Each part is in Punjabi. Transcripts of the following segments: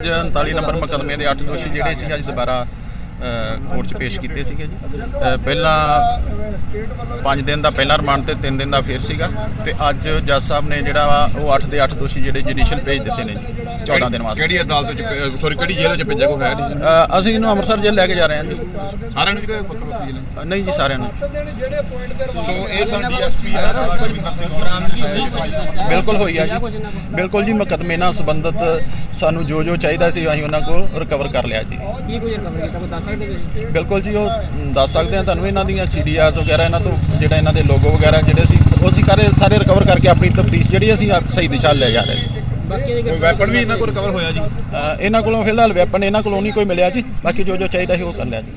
ਅੱਜ 39 ਨੰਬਰ ਮੁਕੱਦਮੇ ਦੇ 8 ਦੋਸ਼ੀ ਜਿਹੜੇ ਸੀ ਅੱਜ ਦੁਬਾਰਾ ਕੋਰਟ 'ਚ ਪੇਸ਼ ਕੀਤੇ ਸੀਗੇ ਜੀ। ਪਹਿਲਾਂ 5 ਦਿਨ ਦਾ ਪਹਿਲਾ ਰਿਮਾਂਡ ਤੇ 3 ਦਿਨ ਦਾ ਫੇਰ ਸੀਗਾ ਤੇ ਅੱਜ ਜੱਜ ਸਾਹਿਬ ਨੇ ਜਿਹੜਾ ਵਾ ਉਹ 8 ਦੇ 8 ਦੋਸ਼ੀ ਜਿਹੜੇ ਜੁਡੀਸ਼ੀਅਲ ਭੇਜ ਦਿੱਤੇ ਨੇ ਜੀ 14 ਦਿਨ ਵਾਸਤੇ। ਕਿਹੜੀ ਅਦਾਲਤ ਚ ਸੌਰੀ ਕਿਹੜੀ ਜੇਲ੍ਹ ਚ ਭੇਜਿਆ ਕੋਈ ਹੈ ਨਹੀਂ ਅ, ਅਸੀਂ ਇਹਨੂੰ ਅੰਮ੍ਰਿਤਸਰ ਜੇਲ੍ਹ ਲੈ ਕੇ ਜਾ ਰਹੇ ਹਾਂ ਜੀ। ਸਾਰਿਆਂ ਨੂੰ ਜਿਹੜਾ ਜੇਲ੍ਹ? ਅ, ਨਹੀਂ ਜੀ ਸਾਰਿਆਂ ਨੂੰ। ਸੋ ਇਹ ਸਨ ਡੀਐਸਪੀ ਬਿਲਕੁਲ ਹੋਈ ਆ ਜੀ। ਬਿਲਕੁਲ ਜੀ ਮੁਕੱਦਮੇ ਨਾਲ ਸੰਬੰਧਿਤ ਸਾਨੂੰ ਜੋ ਜੋ ਚਾਹੀਦਾ ਸੀ ਅਸੀਂ ਉਹਨਾਂ ਕੋਲ ਰਿਕਵਰ ਕਰ ਲਿਆ ਜੀ। ਕੀ ਕੁਝ ਰਿਕਵਰ ਕੀਤਾ? ਕੋਈ ਦੱਸ ਸਕਦੇ ਜੀ ਬਿਲਕੁਲ ਜੀ ਉਹ ਦੱਸ ਸਕਦੇ ਆ ਤੁਹਾਨੂੰ ਇਹਨਾਂ ਦੀਆਂ ਸੀਡੀਆਰਸ ਵਗੈਰਾ ਇਹਨਾਂ ਤੋਂ ਜਿਹੜਾ ਇਹਨਾਂ ਦੇ ਲੋਗੋ ਵਗੈਰਾ ਜਿਹੜੇ ਸੀ ਉਹ ਅਸੀਂ ਸਾਰੇ ਸਾਰੇ ਰਿਕਵਰ ਕਰਕੇ ਆਪਣੀ ਤਫਤੀਸ਼ ਜਿਹੜੀ ਅਸੀਂ ਸਹੀ ਦਿਸ਼ਾ ਲੈ ਜਾ ਰਹੇ ਹਾਂ। ਵੈਪਨ ਵੀ ਇਹਨਾਂ ਕੋਲ ਰਿਕਵਰ ਹੋਇਆ ਜੀ? ਅ, ਇਹਨਾਂ ਕੋਲੋਂ ਫਿਲਹਾਲ ਵੈਪਨ ਇਹਨਾਂ ਕੋਲੋਂ ਨਹੀਂ ਕੋਈ ਮਿਲਿਆ ਜੀ। ਬਾਕੀ ਜੋ ਜੋ ਚਾਹੀਦਾ ਸੀ ਉਹ ਕਰ ਲਿਆ ਜੀ।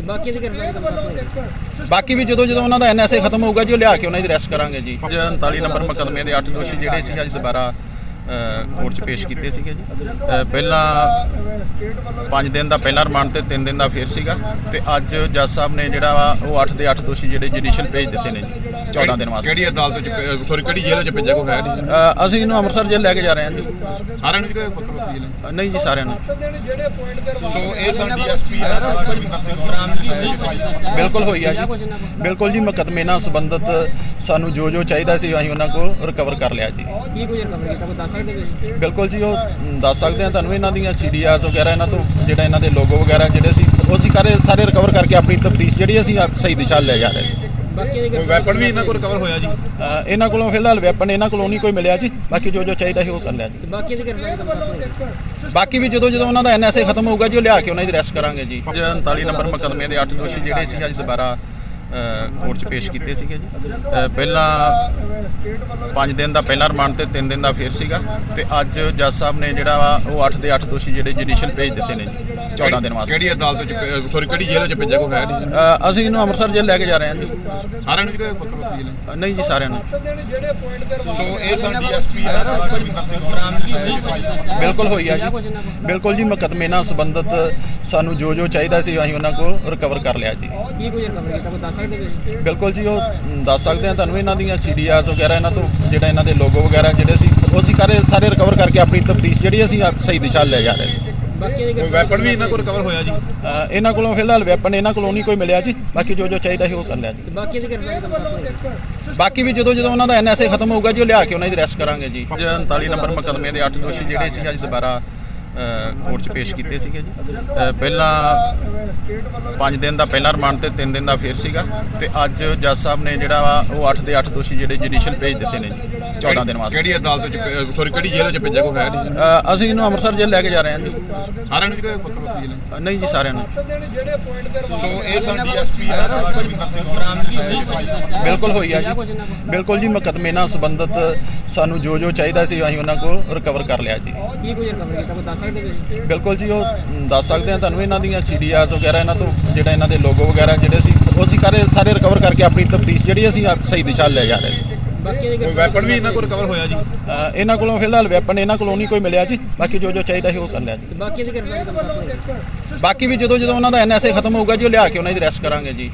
ਬਾਕੀ ਦੀ ਵੀ ਜਦੋਂ ਜਦੋਂ ਉਹਨਾਂ ਦਾ ਐਨਐਸਏ ਖਤਮ ਹੋਊਗਾ ਜੀ ਉਹ ਲਿਆ ਕੇ ਉਹਨਾਂ ਦੀ ਅਰੈਸਟ ਕਰਾਂਗੇ ਜੀ। ਅੱਜ 39 ਨੰਬਰ ਮੁਕੱਦਮੇ ਦੇ 8 ਦੋਸ਼ੀ ਜਿਹੜੇ ਸੀ ਅੱਜ ਦੁਬਾਰਾ ਕੋਰਟ 'ਚ ਪੇਸ਼ ਕੀਤੇ ਸੀਗੇ ਜੀ। ਅ, ਪਹਿਲਾਂ 5 ਦਿਨ ਦਾ ਪਹਿਲਾ ਰਿਮਾਂਡ ਤੇ 3 ਦਿਨ ਦਾ ਫੇਰ ਸੀਗਾ ਤੇ ਅੱਜ ਜੱਜ ਸਾਹਿਬ ਨੇ ਜਿਹੜਾ ਵਾ ਉਹ 8 ਦੇ 8 ਦੋਸ਼ੀ ਜਿਹੜੇ ਜੁਡੀਸ਼ੀਅਲ ਭੇਜ ਦਿੱਤੇ ਨੇ ਜੀ 14 ਦਿਨ ਵਾਸਤੇ। ਕਿਹੜੀ ਅਦਾਲਤ ਚ ਸੌਰੀ ਕਿਹੜੀ ਜੇਲ੍ਹ ਚ ਭੇਜਿਆ ਕੋਈ ਹੈ ਨਹੀਂ ਅ, ਅਸੀਂ ਇਹਨੂੰ ਅੰਮ੍ਰਿਤਸਰ ਜੇਲ੍ਹ ਲੈ ਕੇ ਜਾ ਰਹੇ ਹਾਂ ਜੀ। ਸਾਰਿਆਂ ਨੂੰ ਜਿਹੜਾ ਵੱਖਰੀ ਜੇਲ੍ਹ ਅ, ਨਹੀਂ ਜੀ ਸਾਰਿਆਂ ਨੂੰ। ਸੋ ਇਹ ਬਿਲਕੁਲ ਹੋਈ ਆ ਜੀ। ਬਿਲਕੁਲ ਜੀ ਮੁਕੱਦਮੇ ਨਾਲ ਸੰਬੰਧਿਤ ਸਾਨੂੰ ਜੋ ਜੋ ਚਾਹੀਦਾ ਸੀ ਅਸੀਂ ਉਹਨਾਂ ਕੋਲ ਰਿਕਵਰ ਕਰ ਲਿਆ ਜੀ। ਕੀ ਕੁਝ ਰਿਕਵਰ ਕੀਤਾ? ਕੋਈ ਦੱਸ ਸਕਦੇ ਜੀ ਬਿਲਕੁਲ ਜੀ ਉਹ ਮ, ਦੱਸ ਸਕਦੇ ਆ ਤੁਹਾਨੂੰ ਇਹਨਾਂ ਦੀਆਂ ਸੀਡੀਆਰਸ ਵਗੈਰਾ ਇਹਨਾਂ ਤੋਂ ਜਿਹੜਾ ਇਹਨਾਂ ਦੇ ਲੋਗੋ ਵਗੈਰਾ ਜਿਹੜੇ ਸੀ ਉਹ ਅਸੀਂ ਸਾਰੇ ਸਾਰੇ ਰਿਕਵਰ ਕਰਕੇ ਆਪਣੀ ਤਫਤੀਸ਼ ਜਿਹੜੀ ਅਸੀਂ ਸਹੀ ਦਿਸ਼ਾ ਲੈ ਜਾ ਰਹੇ ਹਾਂ। ਬਾਕੀ ਦੀ ਵੈਪਨ ਵੀ ਇਹਨਾਂ ਕੋਲ ਰਿਕਵਰ ਹੋਇਆ ਜੀ। ਅ, ਇਹਨਾਂ ਕੋਲੋਂ ਫਿਲਹਾਲ ਵੈਪਨ ਇਹਨਾਂ ਕੋਲੋਂ ਨਹੀਂ ਕੋਈ ਮਿਲਿਆ ਜੀ। ਬਾਕੀ ਜੋ ਜੋ ਚਾਹੀਦਾ ਸੀ ਉਹ ਕਰ ਲਿਆ ਜੀ। ਬਾਕੀ ਦੀ ਗ੍ਰਿਫਤਾਰੀ ਦਾ ਬਾਕੀ ਵੀ ਜਦੋਂ ਜਦੋਂ ਉਹਨਾਂ ਦਾ ਐਨਐਸਏ ਖਤਮ ਹੋਊਗਾ ਜੀ ਉਹ ਲਿਆ ਕੇ ਉਹਨਾਂ ਦੀ ਅਰੈਸਟ ਕਰਾਂਗੇ ਜੀ। ਅੱਜ 39 ਨੰਬਰ ਮੁਕੱਦਮੇ ਦੇ 8 ਦੋਸ਼ੀ ਜਿਹੜੇ ਸੀ ਅੱਜ ਦੁਬਾਰਾ ਕੋਰਟ 'ਚ ਪੇਸ਼ ਕੀਤੇ ਸੀਗੇ ਜੀ। ਪਹਿਲਾਂ 5 ਦਿਨ ਦਾ ਪਹਿਲਾ ਰਿਮਾਂਡ ਤੇ 3 ਦਿਨ ਦਾ ਫੇਰ ਸੀਗਾ ਤੇ ਅੱਜ ਜੱਜ ਸਾਹਿਬ ਨੇ ਜਿਹੜਾ ਵਾ ਉਹ 8 ਦੇ 8 ਦੋਸ਼ੀ ਜਿਹੜੇ ਜੁਡੀਸ਼ੀਅਲ ਭੇਜ ਦਿੱਤੇ ਨੇ ਜੀ 14 ਦਿਨ ਵਾਸਤੇ। ਕਿਹੜੀ ਅਦਾਲਤ ਚ ਸੌਰੀ ਕਿਹੜੀ ਜੇਲ੍ਹ ਚ ਭੇਜਿਆ ਕੋਈ ਹੈ ਨਹੀਂ ਅਸੀਂ ਇਹਨੂੰ ਅੰਮ੍ਰਿਤਸਰ ਜੇਲ੍ਹ ਲੈ ਕੇ ਜਾ ਰਹੇ ਹਾਂ ਜੀ। ਸਾਰਿਆਂ ਨੂੰ ਵੱਖਰਾ ਵੱਖਰੀ ਜੇਲ੍ਹ? ਨਹੀਂ ਜੀ ਸਾਰਿਆਂ ਨੂੰ। ਸੋ ਇਹ ਸਨ ਡੀਐਸਪੀ ਬਿਲਕੁਲ ਹੋਈ ਆ ਜੀ। ਬਿਲਕੁਲ ਜੀ ਮੁਕੱਦਮੇ ਨਾਲ ਸੰਬੰਧਿਤ ਸਾਨੂੰ ਜੋ ਜੋ ਚਾਹੀਦਾ ਸੀ ਅਸੀਂ ਉਹਨਾਂ ਕੋਲ ਰਿਕਵਰ ਕਰ ਲਿਆ ਜੀ। ਕੀ ਕੁਝ ਰਿਕਵਰ ਕੀਤਾ? ਕੋਈ ਦੱਸ ਬਿਲਕੁਲ ਜੀ ਉਹ ਦੱਸ ਸਕਦੇ ਆ ਤੁਹਾਨੂੰ ਇਹਨਾਂ ਦੀਆਂ ਸੀਡੀਆਰਸ ਵਗੈਰਾ ਇਹਨਾਂ ਤੋਂ ਜਿਹੜਾ ਇਹਨਾਂ ਦੇ ਲੋਗੋ ਵਗੈਰਾ ਜਿਹੜੇ ਸੀ ਉਹ ਅਸੀਂ ਸਾਰੇ ਸਾਰੇ ਰਿਕਵਰ ਕਰਕੇ ਆਪਣੀ ਤਫਤੀਸ਼ ਜਿਹੜੀ ਅਸੀਂ ਸਹੀ ਦਿਸ਼ਾ ਲੈ ਜਾ ਰਹੇ ਦੀ ਵੈਪਨ ਵੀ ਇਹਨਾਂ ਕੋਲ ਰਿਕਵਰ ਹੋਇਆ ਜੀ? ਇਹਨਾਂ ਕੋਲੋਂ ਫਿਲਹਾਲ ਵੈਪਨ ਇਹਨਾਂ ਕੋਲੋਂ ਨਹੀਂ ਕੋਈ ਮਿਲਿਆ ਜੀ। ਬਾਕੀ ਜੋ ਜੋ ਚਾਹੀਦਾ ਸੀ ਉਹ ਕਰ ਲਿਆ ਜੀ। ਬਾਕੀ ਦੀ ਗ੍ਰਿਫਤਾਰੀ ਦਾ ਦੱਸ ਬਾਕੀ ਵੀ ਜਦੋਂ ਜਦੋਂ ਉਹਨਾਂ ਦਾ ਐਨਐਸਏ ਖਤਮ ਹੋਊਗਾ ਜੀ ਉਹ ਲਿਆ ਕੇ ਉਹਨਾਂ ਦੀ ਅਰੈਸਟ ਕਰਾਂਗੇ ਜੀ। ਅੱਜ 39 ਨੰਬਰ ਮੁਕੱਦਮੇ ਦੇ 8 ਦੋਸ਼ੀ ਜਿਹੜੇ ਸੀ ਅੱਜ ਦੁਬਾਰਾ ਕੋਰਟ 'ਚ ਪੇਸ਼ ਕੀਤੇ ਸੀਗੇ ਜੀ। ਪਹਿਲਾਂ 5 ਦਿਨ ਦਾ ਪਹਿਲਾ ਰਿਮਾਂਡ ਤੇ 3 ਦਿਨ ਦਾ ਫੇਰ ਸੀਗਾ ਤੇ ਅੱਜ ਜੱਜ ਸਾਹਿਬ ਨੇ ਜਿਹੜਾ ਵਾ ਉਹ 8 ਦੇ 8 ਦੋਸ਼ੀ ਜਿਹੜੇ ਜੁਡੀਸ਼ੀਅਲ ਭੇਜ ਦਿੱਤੇ ਨੇ ਜੀ 14 ਦਿਨ ਵਾਸਤੇ। ਕਿਹੜੀ ਅਦਾਲਤ ਚ ਸੌਰੀ ਕਿਹੜੀ ਜੇਲ੍ਹ ਚ ਭੇਜਿਆ ਕੋਈ ਹੈ ਨਹੀਂ ਅਸੀਂ ਇਹਨੂੰ ਅੰਮ੍ਰਿਤਸਰ ਜੇਲ੍ਹ ਲੈ ਕੇ ਜਾ ਰਹੇ ਹਾਂ ਜੀ। ਸਾਰਿਆਂ ਨੂੰ ਜਿਹੜਾ ਵੱਖਰਾ ਜੇਲ੍ਹ ਨਹੀਂ ਜੀ ਸਾਰਿਆਂ ਨੂੰ। ਸੋ ਇਹ ਬਿਲਕੁਲ ਹੋਈ ਆ ਜੀ। ਬਿਲਕੁਲ ਜੀ ਮੁਕੱਦਮੇ ਨਾਲ ਸੰਬੰਧਿਤ ਸਾਨੂੰ ਜੋ ਜੋ ਚਾਹੀਦਾ ਸੀ ਅਸੀਂ ਉਹਨਾਂ ਕੋਲ ਰਿਕਵਰ ਕਰ ਲਿਆ ਜੀ। ਕੀ ਕੁਝ ਰਿਕਵਰ ਕੀਤਾ? ਕੋਈ ਦੱਸ ਬਿਲਕੁਲ ਜੀ ਉਹ ਦੱਸ ਸਕਦੇ ਆ ਤੁਹਾਨੂੰ ਇਹਨਾਂ ਦੀਆਂ ਸੀਡੀਆਰਸ ਵਗੈਰਾ ਇਹਨਾਂ ਤੋਂ ਜਿਹੜਾ ਇਹਨਾਂ ਦੇ ਲੋਗੋ ਵਗੈਰਾ ਜਿਹੜੇ ਸੀ ਉਹ ਅਸੀਂ ਸਾਰੇ ਸਾਰੇ ਰਿਕਵਰ ਕਰਕੇ ਆਪਣੀ ਤਫਤੀਸ਼ ਜਿਹੜੀ ਅਸੀਂ ਆਪ ਸਹੀ ਦਿਸ਼ਾ ਲੈ ਜਾ ਰਹੇ ਵੈਪਨ ਵੀ ਇਹਨਾਂ ਕੋਲ ਰਿਕਵਰ ਹੋਇਆ ਜੀ? ਇਹਨਾਂ ਕੋਲੋਂ ਫਿਲਹਾਲ ਵੈਪਨ ਇਹਨਾਂ ਕੋਲੋਂ ਨਹੀਂ ਕੋਈ ਮਿਲਿਆ ਜੀ ਬਾਕੀ ਜੋ ਜੋ ਚਾਹੀਦਾ ਸੀ ਉਹ ਕਰ ਲਿਆ ਜੀ। ਬਾਕੀ ਵੀ ਜਦੋਂ ਜਦੋਂ ਉਹਨਾਂ ਦਾ ਐਨਐਸਏ ਖਤਮ ਹੋਊਗਾ ਜੀ ਉਹ ਲਿਆ ਕੇ ਉਹਨਾਂ ਦੀ ਅਰੈਸਟ ਕਰਾਂਗੇ ਜੀ।